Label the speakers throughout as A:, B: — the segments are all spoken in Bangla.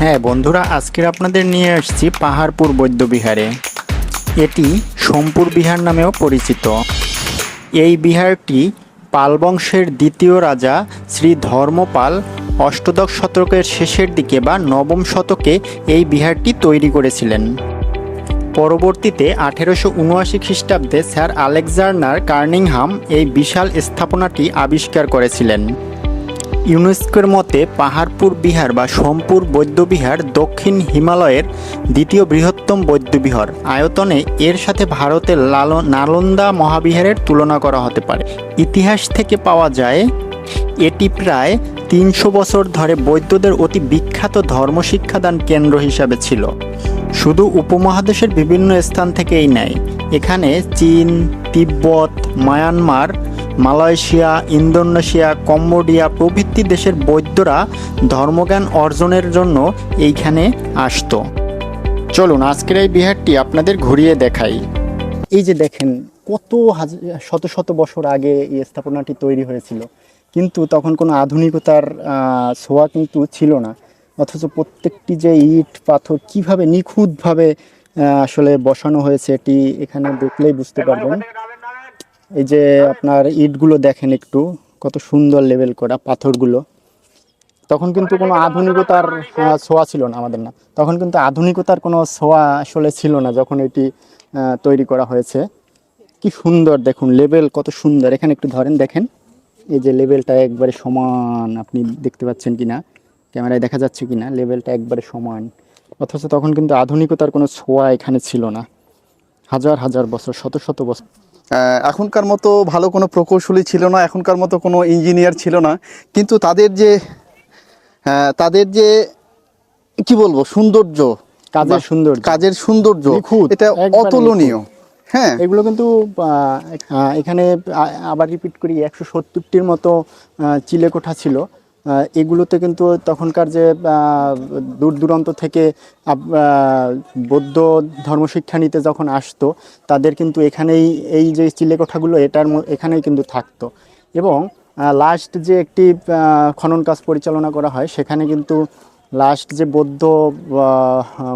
A: হ্যাঁ বন্ধুরা, আজকের আপনাদের নিয়ে আসছি পাহাড়পুর বৌদ্ধবিহারে এটি সোমপুর বিহার নামেও পরিচিত। এই বিহারটি পাল বংশের দ্বিতীয় রাজা শ্রী ধর্মপাল অষ্টদশ শতকের শেষের দিকে বা নবম শতকে এই বিহারটি তৈরি করেছিলেন। পরবর্তীতে আঠেরোশো উনআশি খ্রিস্টাব্দে স্যার আলেকজান্ডার কার্নিংহাম এই বিশাল স্থাপনাটি আবিষ্কার করেছিলেন। ইউনেস্কোর মতে পাহাড়পুর বিহার বা সোমপুর বৌদ্ধবিহার দক্ষিণ হিমালয়ের দ্বিতীয় বৃহত্তম বৌদ্ধবিহার আয়তনে এর সাথে ভারতের লাল নালন্দা মহাবিহারের তুলনা করা হতে পারে। ইতিহাস থেকে পাওয়া যায়, এটি প্রায় তিনশো বছর ধরে বৌদ্ধদের অতি বিখ্যাত ধর্ম শিক্ষাদান কেন্দ্র হিসাবে ছিল। শুধু উপমহাদেশের বিভিন্ন স্থান থেকেই নেয়। এখানে চীন, তিব্বত, মায়ানমার মালয়েশিয়া, ইন্দোনেশিয়া, কম্বোডিয়া প্রভৃতি দেশের বৈদ্যরা ধর্মজ্ঞান অর্জনের জন্য এইখানে আসতো। চলুন, আজকের এই বিহারটি আপনাদের ঘুরিয়ে দেখাই। এই যে দেখেন, কত শত শত বছর আগে এই স্থাপনাটি তৈরি হয়েছিল। কিন্তু তখন কোনো আধুনিকতার ছোঁয়া কিন্তু ছিল না। অথচ প্রত্যেকটি যে ইট, পাথর কীভাবে নিখুঁতভাবে আসলে বসানো হয়েছে এটি এখানে দেখলেই বুঝতে পারবেন। এই যে আপনার ইটগুলো দেখেন একটু, কত সুন্দর লেভেল করা পাথরগুলো। তখন কিন্তু কোনো আধুনিকতার ছোঁয়া ছিল না আমাদের না। তখন কিন্তু আধুনিকতার কোনো ছোঁয়া আসলে ছিল না যখন এটি তৈরি করা হয়েছে। কি সুন্দর দেখুন লেভেল কত সুন্দর। এখানে একটু ধরেন, দেখেন। এই যে লেভেলটা একবারে সমান, আপনি দেখতে পাচ্ছেন কিনা? ক্যামেরায় দেখা যাচ্ছে কি না লেভেলটা একবারে সমান। অথচ তখন কিন্তু আধুনিকতার কোনো ছোঁয়া এখানে ছিল না। হাজার হাজার বছর, শত শত বছর।
B: এখনকার মতো ভালো কোনো প্রকৌশলী ছিল না এখনকার মতো কোনো ইঞ্জিনিয়ার ছিল না। কিন্তু তাদের যে তাদের যে কি বলব সৌন্দর্য
A: কাজের
B: বা
A: সৌন্দর্য।
B: কাজের সৌন্দর্য এটা অতুলনীয়। হ্যাঁ।
A: এগুলো কিন্তু এখানে আবার রিপিট করি একশো সত্তরটির মতো চিলেকোঠা ছিল। এগুলোতে কিন্তু তখনকার যে দূর দূরান্ত থেকে বৌদ্ধ ধর্মশিক্ষা নিতে যখন আসতো, তাদের কিন্তু এখানেই এই যে চিলেকোঠাগুলো, এটার এখানেই কিন্তু থাকতো। এবং লাস্ট যে একটি খনন কাজ পরিচালনা করা হয়, সেখানে কিন্তু লাস্ট যে বৌদ্ধ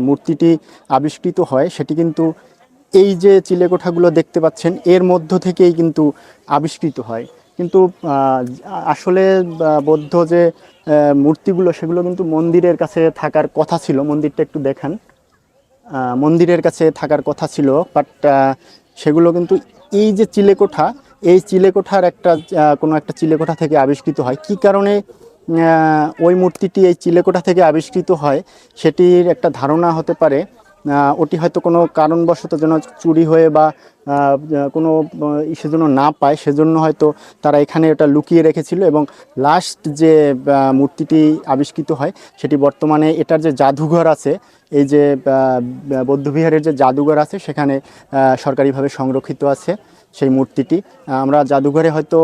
A: মূর্তিটি আবিষ্কৃত হয়, সেটি কিন্তু এই যে চিলেকোঠাগুলো দেখতে পাচ্ছেন, এর মধ্য থেকেই কিন্তু আবিষ্কৃত হয়। কিন্তু আসলে বৌদ্ধ যে মূর্তিগুলো, সেগুলো কিন্তু মন্দিরের কাছে থাকার কথা ছিল। মন্দিরটা একটু দেখান। মন্দিরের কাছে থাকার কথা ছিল বাট সেগুলো কিন্তু এই যে চিলেকোঠা, এই চিলেকোঠার একটা কোনো একটা চিলেকোঠা থেকে আবিষ্কৃত হয়। কি কারণে ওই মূর্তিটি এই চিলেকোঠা থেকে আবিষ্কৃত হয়, সেটির একটা ধারণা হতে পারে। ওটি হয়তো কোনো কারণবশত যেন চুরি হয়ে বা কোনো আহ, ইসের জন্য না পায় সেজন্য হয়তো তারা এখানে ওটা লুকিয়ে রেখেছিল এবং লাস্ট যে মূর্তিটি আবিষ্কৃত হয় সেটি বর্তমানে এটার যে জাদুঘর আছে এই যে বৌদ্ধবিহারের যে জাদুঘর আছে সেখানে সরকারিভাবে সংরক্ষিত আছে সেই মূর্তিটি। আমরা জাদুঘরে হয়তো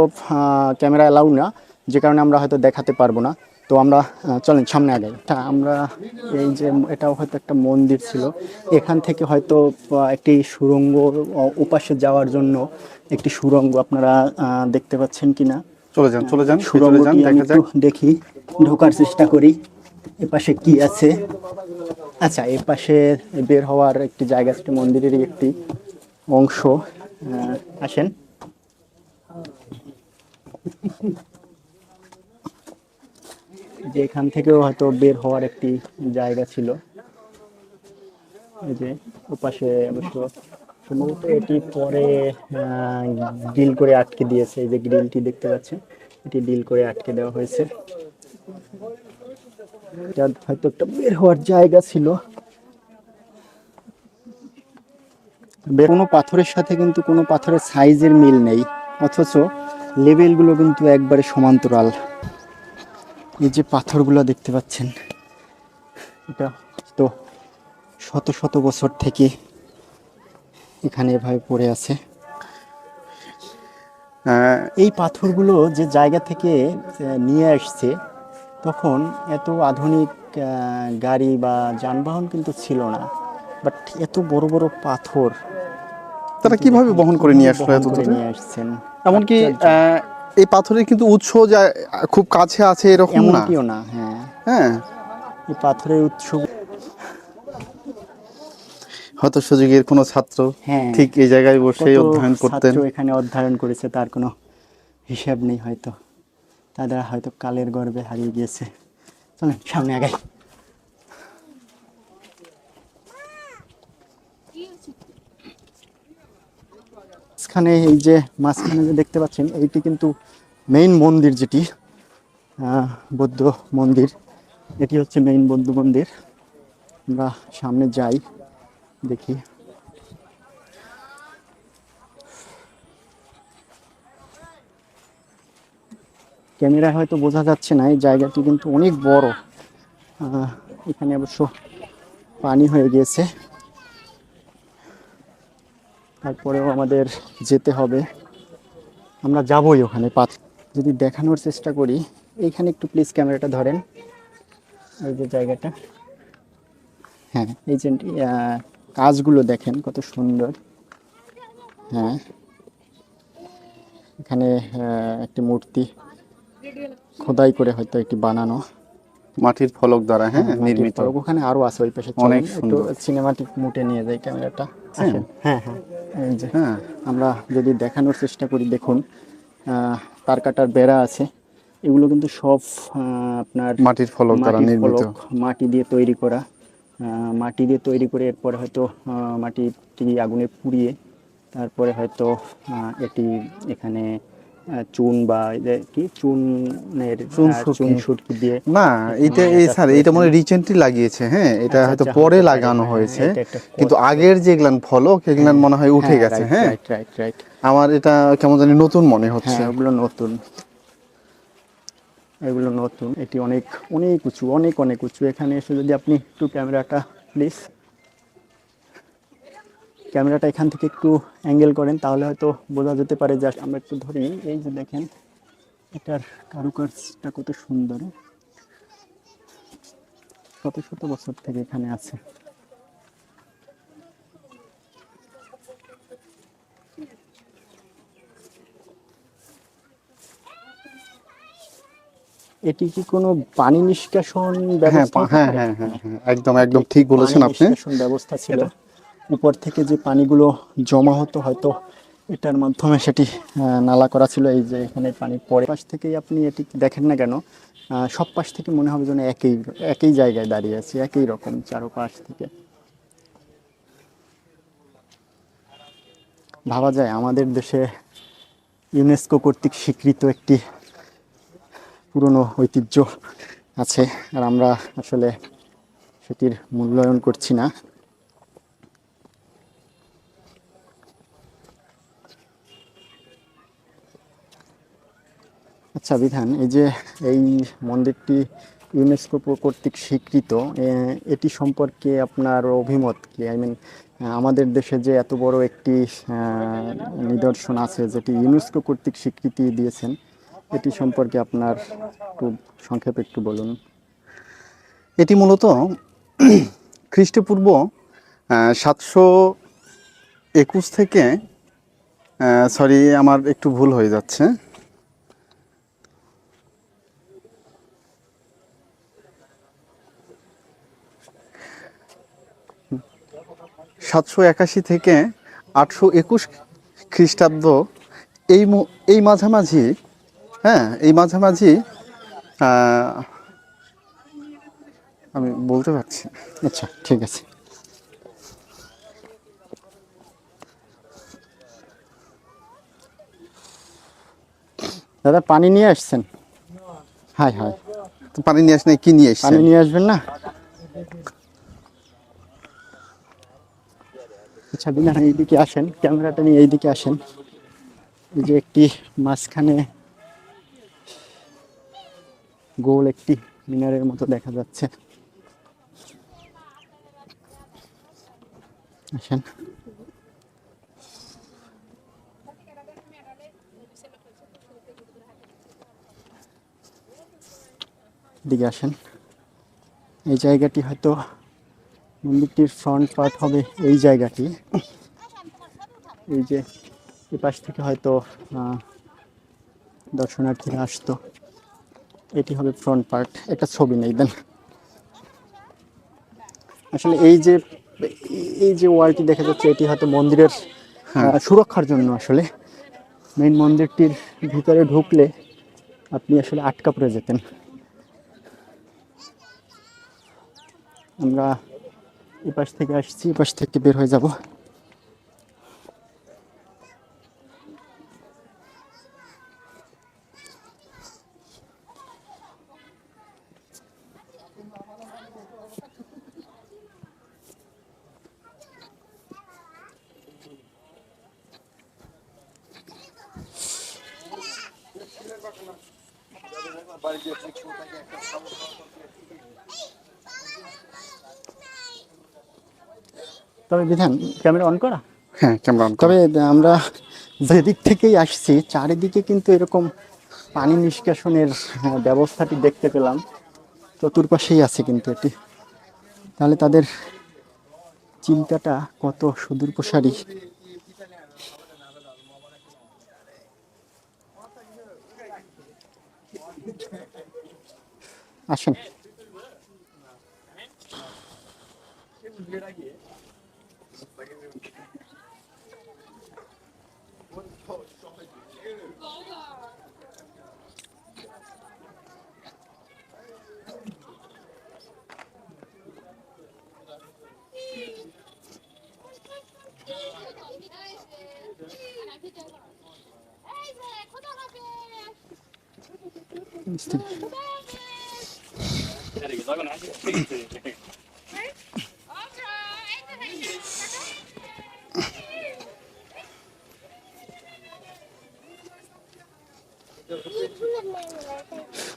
A: ক্যামেরা অ্যালাউ না যে কারণে আমরা হয়তো দেখাতে পারব না। তো আমরা চলেন সামনে আগাই। তা আমরা এই যে এটাও হয়তো একটা মন্দির ছিল। এখান থেকে হয়তো একটি সুরঙ্গ উপাসে যাওয়ার জন্য একটি সুরঙ্গ আপনারা দেখতে পাচ্ছেন কিনা?
B: চলে যান চলে যান চলে যান
A: সুড়ঙ্গটি আমি
B: দেখা
A: ঢোকার চেষ্টা করি। এপাশে কি আছে? আচ্ছা এপাশে বের হওয়ার একটি জায়গা আছে মন্দিরেরই একটি অংশ। আসেন। যে এখান থেকেও হয়তো বের হওয়ার একটি জায়গা ছিল। এই যে ওপাশে অবশ্য সম্ভবত এটি পরে ডিল করে আটকে দিয়েছে। এই যে গ্রিলটি দেখতে পাচ্ছেন, এটি ডিল করে আটকে দেওয়া হয়েছে। এটা হয়তো একটা বের হওয়ার জায়গা ছিল। কোনো পাথরের সাথে কিন্তু কোনো পাথরের সাইজের মিল নেই। অথচ লেভেলগুলো কিন্তু একবারে সমান্তরাল। এই যে পাথরগুলো দেখতে পাচ্ছেন এটা তো শত শত বছর থেকে এখানে এভাবে পড়ে আছে। এই পাথরগুলো যে জায়গা থেকে নিয়ে আসছে তখন এত আধুনিক গাড়ি বা যানবাহন কিন্তু ছিল না। বাট এত বড় বড় পাথর
B: তারা কীভাবে বহন করে নিয়ে আসলো এত
A: নিয়ে আসছেন?
B: এমনকি। আহ, এই পাথরের কিন্তু উৎস যা খুব কাছে আছে এরকম না।
A: এমনটিও না হ্যাঁ।
B: হ্যাঁ।
A: এই পাথরের উৎস।
B: হয়তো সুযোগের কোনো ছাত্র
A: হ্যাঁ।
B: ঠিক এই জায়গায়
A: বসে
B: অধ্যয়ন করতেন।
A: এখানে অধ্যয়ন করেছে তার কোনো হিসাব নেই হয়তো। তাদের হয়তো কালের গর্বে হারিয়ে গিয়েছে। চলেন সামনে আগাই। মাঝখানে এই যে, মাঝখানে যে দেখতে পাচ্ছেন, এইটি কিন্তু মেইন মন্দির যেটি বৌদ্ধ মন্দির। এটি হচ্ছে মেইন বৌদ্ধ মন্দির। আমরা সামনে যাই, দেখি। ক্যামেরায় হয়তো বোঝা যাচ্ছে না, এই জায়গাটি কিন্তু অনেক বড়। এখানে অবশ্য পানি হয়ে গিয়েছে। তারপরেও আমাদের যেতে হবে। আমরা যাবই ওখানে পাত যদি দেখানোর চেষ্টা করি এইখানে একটু প্লিজ ক্যামেরাটা ধরেন। ওই যে জায়গাটা। হ্যাঁ এই যে কাজগুলো দেখেন কত সুন্দর। হ্যাঁ এখানে একটি মূর্তি খোদাই করে হয়তো একটি বানানো।
B: মাটির ফলক দ্বারা হ্যাঁ নির্মিত।
A: ওখানে আরও আছে ওই পাশে
B: অনেক।
A: সিনেমাটিক মুটে নিয়ে যায় ক্যামেরাটা। আসেন। হ্যাঁ হ্যাঁ। এই যে
B: হ্যাঁ
A: আমরা যদি দেখানোর চেষ্টা করি দেখুন তার কাটার বেড়া আছে। এগুলো কিন্তু সব আপনার
B: মাটির ফলক দ্বারা নির্মিত।
A: মাটি দিয়ে তৈরি করা। মাটি দিয়ে তৈরি করে এরপরে হয়তো মাটি মাটিটি আগুনে পুড়িয়ে তারপরে হয়তো এটি এখানে চুন বা এই কি? চুনের
B: চুন সুরকি
A: দিয়ে
B: না এইটা এই স্যার এটা মনে রিসেন্টলি লাগিয়েছে হ্যাঁ এটা
A: আচ্ছা,
B: হয়তো
A: আচ্ছা,
B: পরে লাগানো
A: হ্যাঁ,
B: হয়েছে কিন্তু আগের যেগুলান ফলক এগুলান মনে হয় উঠে গেছে হ্যাঁ।
A: রাইট রাইট
B: আমার এটা কেমন জানি নতুন মনে হচ্ছে।
A: হ্যাঁ ওগুলো নতুন। এগুলো নতুন এটি অনেক অনেক উঁচু অনেক অনেক উঁচু। এখানে এসে যদি আপনি একটু ক্যামেরাটা প্লিজ ক্যামেরাটা এখান থেকে একটু অ্যাঙ্গেল করেন তাহলে হয়তো বোঝা যেতে পারে যে আমরা একটু ধরি। এই যে দেখেন এটার কারুকাজটা কত সুন্দর। শত শত বছর থেকে এখানে আছে। এটি কি কোনো পানি নিষ্কাশন
B: হ্যাঁ
A: ব্যবস্থা?
B: হ্যাঁ হ্যাঁ হ্যাঁ হ্যাঁ, একদম একদম ঠিক বলেছেন আপনি।
A: ব্যবস্থা ছিল। উপর থেকে যে পানিগুলো জমা হতো, হয়তো এটার মাধ্যমে সেটি নালা করা ছিল। এই যে এখানে পানি পরে পাশ থেকেই আপনি এটি দেখেন না কেন সব পাশ থেকে মনে হবে যেন একই একই জায়গায় দাঁড়িয়ে আছি, একই রকম চারোপাশ থেকে। ভাবা যায় আমাদের দেশে ইউনেস্কো কর্তৃক স্বীকৃত একটি পুরনো ঐতিহ্য আছে, আর আমরা আসলে সেটির মূল্যায়ন করছি না। আচ্ছা বিধান এই যে এই মন্দিরটি ইউনেস্কো কর্তৃক স্বীকৃত এটি সম্পর্কে আপনার অভিমত কি? আই মিন আমাদের দেশে যে এত বড় একটি নিদর্শন আছে যেটি ইউনেস্কো কর্তৃক স্বীকৃতি দিয়েছেন, এটি সম্পর্কে আপনার একটু সংক্ষেপে একটু বলুন।
B: এটি মূলত খ্রিস্টপূর্ব সাতশো একুশ থেকে সরি আমার একটু ভুল হয়ে যাচ্ছে। সাতশো একাশি থেকে আটশো একুশ খ্রিস্টাব্দ এই মু- এই মাঝামাঝি হ্যাঁ এই মাঝামাঝি আমি বলতে পারছি
A: আচ্ছা ঠিক আছে। দাদা পানি নিয়ে আসছেন? হাই হাই
B: তো পানি নিয়ে আসলে কি নিয়ে
A: পানি
B: এসছেন
A: নিয়ে আসবেন না? আচ্ছা বিনা এইদিকে আসেন, ক্যামেরাটা নিয়ে এইদিকে আসেন। এই যে একটি মাঝখানে গোল একটি মিনারের মতো দেখা যাচ্ছে। আসেন। দিকে আসেন। এই জায়গাটি হয়তো মন্দিরটির ফ্রন্ট পার্ট হবে এই জায়গাটি। এই যে এই পাশ থেকে হয়তো দর্শনার্থীরা আসতো। এটি হবে ফ্রন্ট পার্ট একটা ছবি নেই দেন। আসলে এই যে এই যে ওয়ালটি দেখা যাচ্ছে এটি হয়তো মন্দিরের সুরক্ষার জন্য আসলে। মেইন মন্দিরটির ভিতরে ঢুকলে আপনি আসলে আটকা পড়ে যেতেন। আমরা এপাশ থেকে আসছি এপাশ থেকে বের হয়ে যাব। তবে বিধান ক্যামেরা অন করা?
B: হ্যাঁ ক্যামেরা
A: তবে আমরা যেদিক থেকেই আসছি চারিদিকে কিন্তু এরকম পানি নিষ্কাশনের ব্যবস্থাটি দেখতে পেলাম। চতুর্পাশেই আছে কিন্তু এটি। তাহলে তাদের চিন্তাটা কত সুদূর প্রসারী আসেন।
C: এই যে খোদা হাফেজ আচ্ছা এই যে এই যে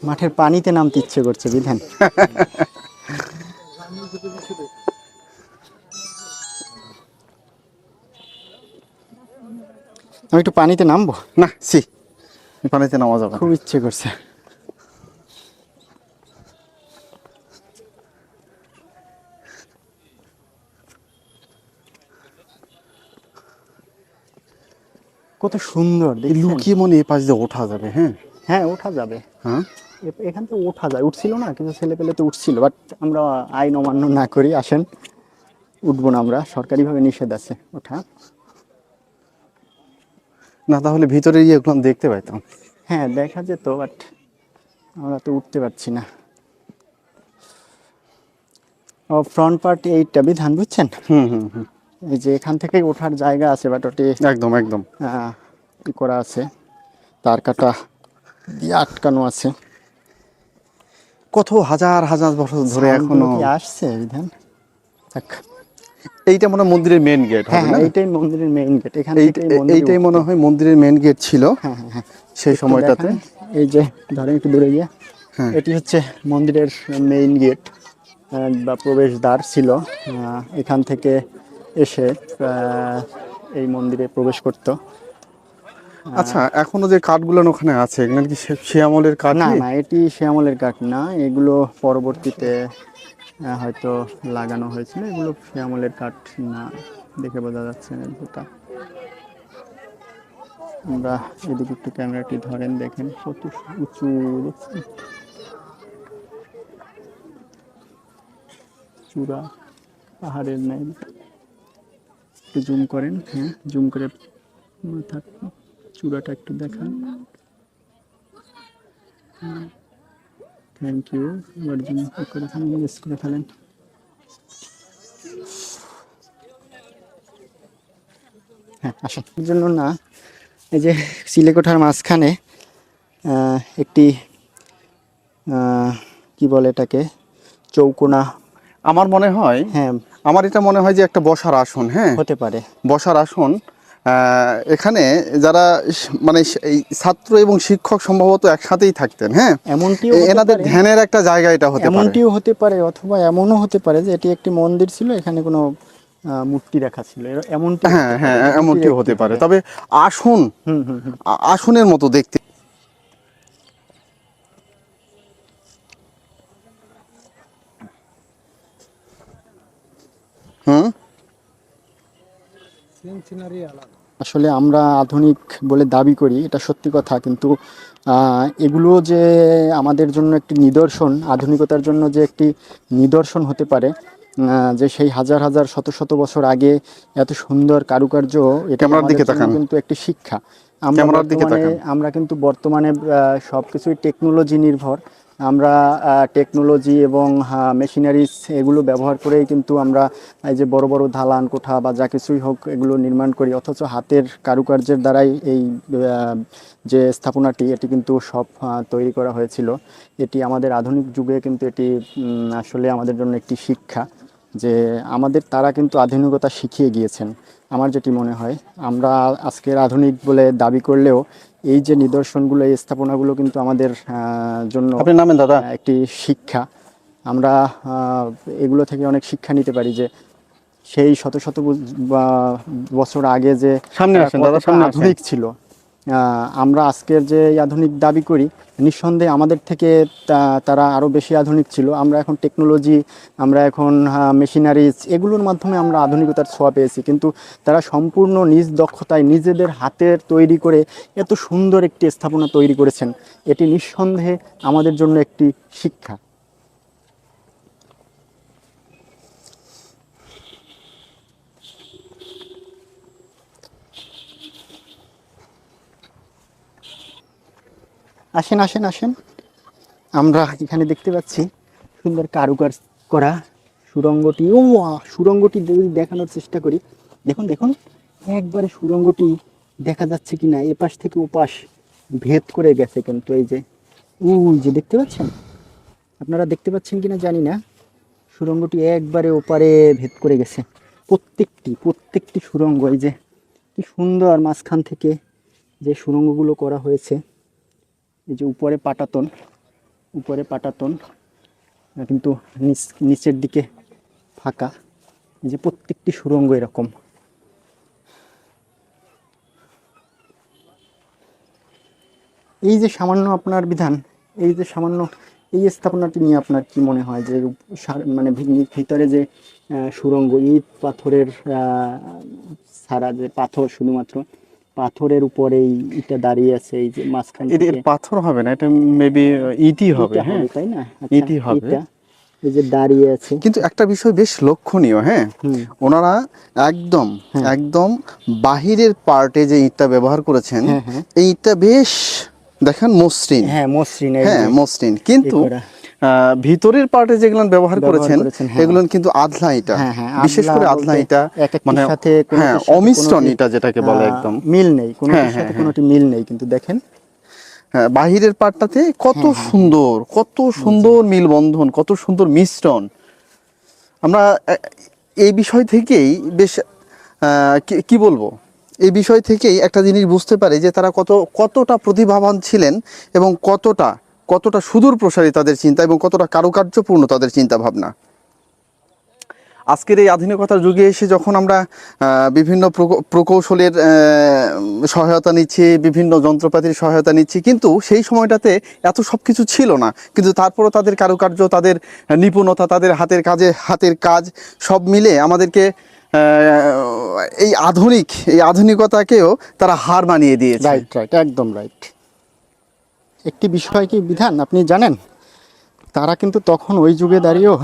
A: মাঠের পানিতে নামতে ইচ্ছে করছে বিধান। আমি একটু পানিতে নামবো?
B: না সি পানিতে নামা যাবে
A: খুব ইচ্ছে করছে। কত সুন্দর
B: এই লুকিয়ে মনে এই পাশ দিয়ে ওঠা যাবে হ্যাঁ?
A: হ্যাঁ ওঠা যাবে।
B: হ্যাঁ?
A: এখান থেকে ওঠা যায়। উঠছিল না কিন্তু ছেলে পেলে তো উঠছিল। বাট আমরা আইন অমান্য না করি আসেন। উঠবো না আমরা সরকারিভাবে নিষেধ আছে ওঠা।
B: না তাহলে ভিতরে গিয়ে এগুলো দেখতে পাইতাম।
A: হ্যাঁ দেখা যেত বাট আমরা তো উঠতে পারছি না। ও ফ্রন্ট পার্ট এইটা বিধান বুঝছেন?
B: হুম হুম হুম।
A: এই যে এখান থেকে ওঠার জায়গা আছে বাট ওটি
B: একদম। একদম
A: ই করা আছে? তার কাটা দিয়ে আটকানো আছে।
B: কত হাজার হাজার বছর ধরে
A: এখনও আসছে বিধান?
B: এইটা মনে হয় মন্দিরের মেন গেট
A: হ্যাঁ হ্যাঁ এইটাই মন্দিরের মেইন গেট এখান
B: এই- এইটাই মনে হয় মন্দিরের মেন গেট ছিল
A: হ্যাঁ হ্যাঁ হ্যাঁ।
B: সেই সময়টাতে।
A: এই যে ধরেন একটু দূরে গিয়ে।
B: হ্যাঁ।
A: এটি হচ্ছে মন্দিরের মেইন গেট বা প্রবেশদ্বার ছিল। এখান থেকে এসে এই মন্দিরে প্রবেশ করতো।
B: আচ্ছা এখনও যে কাঠগুলো ওখানে আছে এগুলো কি সে- সে আমলের কাঠ
A: না না এটি শ্যামলের কাঠ না এগুলো পরবর্তীতে হয়তো লাগানো হয়েছিল এগুলো শ্যামলের কাঠ না দেখে বোঝা যাচ্ছে না যেটা আমরা এদিকে একটু ক্যামেরাটি ধরেন দেখেন কত উঁচু চূড়া পাহাড়ের ন্যায়। একটু জুম করেন হ্যাঁ জুম করে মাথার চূড়াটা একটু দেখান। থ্যাংক ইউ এবার জন্য করে ফেলেন ইউজ করে ফেলেন। হ্যাঁ আসুন। জন্য না এই যে সিলেকোঠার মাঝখানে একটি কি বলে এটাকে চৌকোনা।
B: আমার মনে হয়
A: হ্যাঁ।
B: আমার এটা মনে হয় যে একটা বসার আসন হ্যাঁ?
A: হতে পারে।
B: বসার আসন এখানে যারা মানে এই ছাত্র এবং শিক্ষক সম্ভবত একসাথেই থাকতেন হ্যাঁ?
A: এমনটিও
B: এনাদের ধ্যানের একটা জায়গা এটা হতে পারে।
A: এমনটিও হতে পারে অথবা এমনও হতে পারে যে এটি একটি মন্দির ছিল এখানে কোনো মূর্তি রাখা ছিল। এমনটি
B: হ্যাঁ হ্যাঁ এমনটিও হতে পারে। তবে আসন
A: হুম হুম হুম।
B: আসনের মতো দেখতে হুম?
A: আসলে আমরা আধুনিক বলে দাবি করি এটা সত্যি কথা। কিন্তু এগুলো যে আমাদের জন্য একটি নিদর্শন আধুনিকতার জন্য যে একটি নিদর্শন হতে পারে আহ, যে সেই হাজার হাজার শত শত বছর আগে এত সুন্দর কারুকার্য এটা
B: দিকে তাকান।
A: কিন্তু একটি শিক্ষা। আমরা। আমরা কিন্তু বর্তমানে সব কিছুই টেকনোলজি নির্ভর। আমরা টেকনোলজি এবং মেশিনারিজ এগুলো ব্যবহার করেই কিন্তু আমরা এই যে বড় বড় ধালান, কোঠা বা যা কিছুই হোক এগুলো নির্মাণ করি। অথচ হাতের কারুকার্যের দ্বারাই এই যে স্থাপনাটি, এটি কিন্তু সব তৈরি করা হয়েছিল। এটি আমাদের আধুনিক যুগে কিন্তু এটি আসলে আমাদের জন্য একটি শিক্ষা যে আমাদের তারা কিন্তু আধুনিকতা শিখিয়ে গিয়েছেন। আমার যেটি মনে হয়, আমরা আজকের আধুনিক বলে দাবি করলেও এই যে নিদর্শনগুলো এই স্থাপনাগুলো কিন্তু আমাদের আহ, জন্য
B: আপনি নামেন দাদা।
A: একটি শিক্ষা। আমরা আহ, এগুলো থেকে অনেক শিক্ষা নিতে পারি যে সেই শত শত বছর আগে যে
B: সামনে আসেন দাদা, সামনে
A: আধুনিক ছিল আমরা আজকের যে আধুনিক দাবি করি, নিঃসন্দেহে আমাদের থেকে তারা আরও বেশি আধুনিক ছিল। আমরা এখন টেকনোলজি আমরা এখন মেশিনারিজ এগুলোর মাধ্যমে আমরা আধুনিকতার ছোঁয়া পেয়েছি। কিন্তু তারা সম্পূর্ণ নিজ দক্ষতায় নিজেদের হাতের তৈরি করে এত সুন্দর একটি স্থাপনা তৈরি করেছেন। এটি নিঃসন্দেহে আমাদের জন্য একটি শিক্ষা। আসেন আসেন আসেন। আমরা এখানে দেখতে পাচ্ছি সুন্দর কারুকাজ করা সুরঙ্গটি। ও সুরঙ্গটি যদি দেখানোর চেষ্টা করি। দেখুন দেখুন, একবারে সুরঙ্গটি দেখা যাচ্ছে কি না এপাশ থেকে ওপাশ ভেদ করে গেছে কিন্তু এই যে, উই যে দেখতে পাচ্ছেন? আপনারা দেখতে পাচ্ছেন কিনা জানি না। সুরঙ্গটি একবারে ওপারে ভেদ করে গেছে। প্রত্যেকটি প্রত্যেকটি সুরঙ্গ, এই যে, কি সুন্দর মাঝখান থেকে যে সুরঙ্গগুলো করা হয়েছে। এই যে উপরে পাটাতন উপরে পাটাতন কিন্তু নিচ, নিচের দিকে ফাঁকা। এই যে প্রত্যেকটি সুরঙ্গ এরকম। এই যে সামান্য আপনার বিধান, এই যে সামান্য এই স্থাপনাটি নিয়ে আপনার কি মনে হয় যে মানে ভিতরে যে সুরঙ্গ, ইট, পাথরের ছাড়া যে পাথর শুধুমাত্র পাথরের উপরেই ইটা দাঁড়িয়ে আছে এই যে মাঝখান
B: এটা পাথর হবে না এটা মেবি ইটি হবে। হ্যাঁ
A: তাই না?
B: ইটই হবে।
A: এই যে দাঁড়িয়ে আছে।
B: কিন্তু একটা বিষয় বেশ লক্ষণীয় হ্যাঁ? ওনারা একদম
A: হ্যাঁ।
B: একদম বাহিরের পার্টে যে ইটটা ব্যবহার করেছেন
A: হ্যাঁ, হ্যাঁ।
B: এই ইটটা বেশ দেখেন মসৃণ।
A: হ্যাঁ মসৃণ
B: হ্যাঁ মসৃণ। কিন্তু ভিতরের পার্টে যেগুলো ব্যবহার করেছেন
A: হ্যাঁ।
B: এগুলো কিন্তু আধলা ইটা।
A: হ্যাঁ, হ্যাঁ,
B: বিশেষ করে আধলা ইটা মানে
A: সাথে
B: হ্যাঁ অমিশ্রণ ইটা যেটাকে বলে একদম।
A: মিল নেই
B: হ্যাঁ,
A: সাথে কোনোটি মিল নেই কিন্তু দেখেন।
B: হ্যাঁ বাহিরের পার্টটাতে কত সুন্দর কত সুন্দর মিলবন্ধন কত সুন্দর মিশ্রণ। আমরা এই বিষয় থেকেই বেশ কি বলব? এই বিষয় থেকেই একটা জিনিস বুঝতে পারি যে তারা কত কতটা প্রতিভাবান ছিলেন এবং কতটা কতটা সুদূর প্রসারী তাদের চিন্তা এবং কতটা কারুকার্যপূর্ণ তাদের চিন্তা ভাবনা আজকের এই আধুনিকতার যুগে এসে যখন আমরা বিভিন্ন প্রকৌ- প্রকৌশলের সহায়তা নিচ্ছি, বিভিন্ন যন্ত্রপাতির সহায়তা নিচ্ছি, কিন্তু সেই সময়টাতে এত সব কিছু ছিল না। কিন্তু তারপরও তাদের কারুকার্য, তাদের নিপুণতা, তাদের হাতের কাজে, হাতের কাজ সব মিলে আমাদেরকে এই আধুনিক, এই আধুনিকতাকেও তারা হার মানিয়ে দিয়েছে।
A: রাইট রাইট একদম রাইট একটি বিষয় কি বিধান? আপনি জানেন? তারা কিন্তু তখন ওই যুগে দাঁড়িয়েও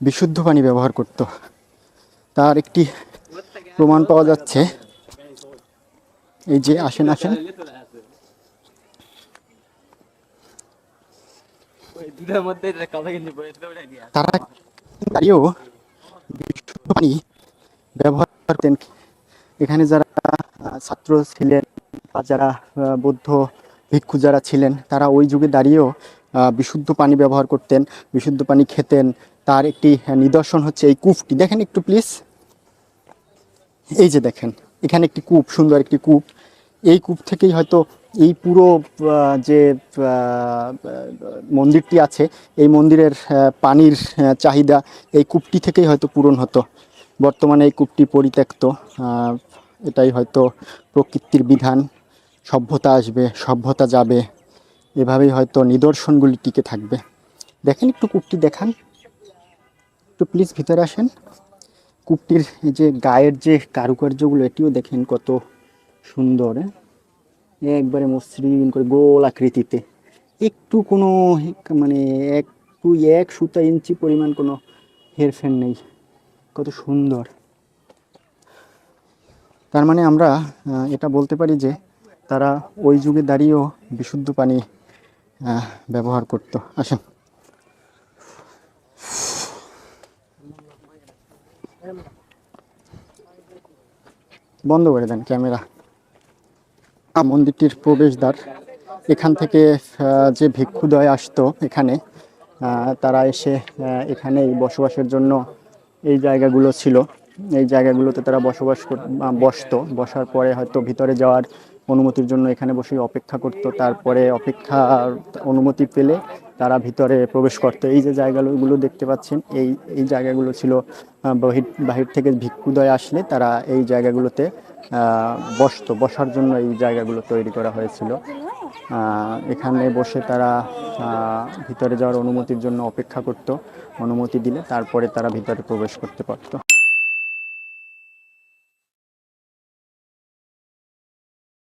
A: বিশুদ্ধ পানি ব্যবহার করত। তার একটি প্রমাণ পাওয়া যাচ্ছে। এই যে আসেন আসেন। তারা দাঁড়িয়েও বিশুদ্ধ পানি ব্যবহার করতেন। এখানে যারা ছাত্র ছিলেন বা যারা বৌদ্ধ ভিক্ষু যারা ছিলেন, তারা ওই যুগে দাঁড়িয়েও বিশুদ্ধ পানি ব্যবহার করতেন, বিশুদ্ধ পানি খেতেন। তার একটি নিদর্শন হচ্ছে এই কূপটি। দেখেন একটু প্লিজ এই যে দেখেন, এখানে একটি কূপ, সুন্দর একটি কূপ। এই কূপ থেকেই হয়তো এই পুরো যে মন্দিরটি আছে, এই মন্দিরের পানির চাহিদা এই কূপটি থেকেই হয়তো পূরণ হতো। বর্তমানে এই কূপটি পরিত্যক্ত এটাই হয়তো প্রকৃতির বিধান। সভ্যতা আসবে, সভ্যতা যাবে। এভাবেই হয়তো নিদর্শনগুলি টিকে থাকবে। দেখেন একটু কূপটি দেখান। একটু প্লিজ ভিতরে আসেন। কূপটির যে গায়ের যে কারুকার্যগুলো, এটিও দেখেন কত সুন্দর হ্যাঁ? একবারে মসৃণ করে গোল আকৃতিতে। একটু কোনো মানে একটু এক সুতা ইঞ্চি পরিমাণ কোনো হেরফের নেই। কত সুন্দর। তার মানে আমরা এটা বলতে পারি যে তারা ওই যুগে দাঁড়িয়েও বিশুদ্ধ পানি ব্যবহার করত। আসেন। বন্ধ করে দেন ক্যামেরা। মন্দিরটির প্রবেশদ্বার। এখান থেকে যে ভিক্ষুদয় আসতো এখানে তারা এসে আহ, এখানেই বসবাসের জন্য এই জায়গাগুলো ছিল। এই জায়গাগুলোতে তারা বসবাস বসতো। বসার পরে হয়তো ভিতরে যাওয়ার অনুমতির জন্য এখানে বসে অপেক্ষা করতো। তারপরে অপেক্ষার অনুমতি পেলে তারা ভিতরে প্রবেশ করতো। এই যে জায়গাগুলো দেখতে পাচ্ছেন, এই এই জায়গাগুলো ছিল বহির, বাহির থেকে ভিক্ষুদয় আসলে তারা এই জায়গাগুলোতে বসতো। বসার জন্য এই জায়গাগুলো তৈরি করা হয়েছিল। এখানে বসে তারা ভিতরে যাওয়ার অনুমতির জন্য অপেক্ষা করত। অনুমতি দিলে তারপরে তারা ভিতরে প্রবেশ করতে পারতো।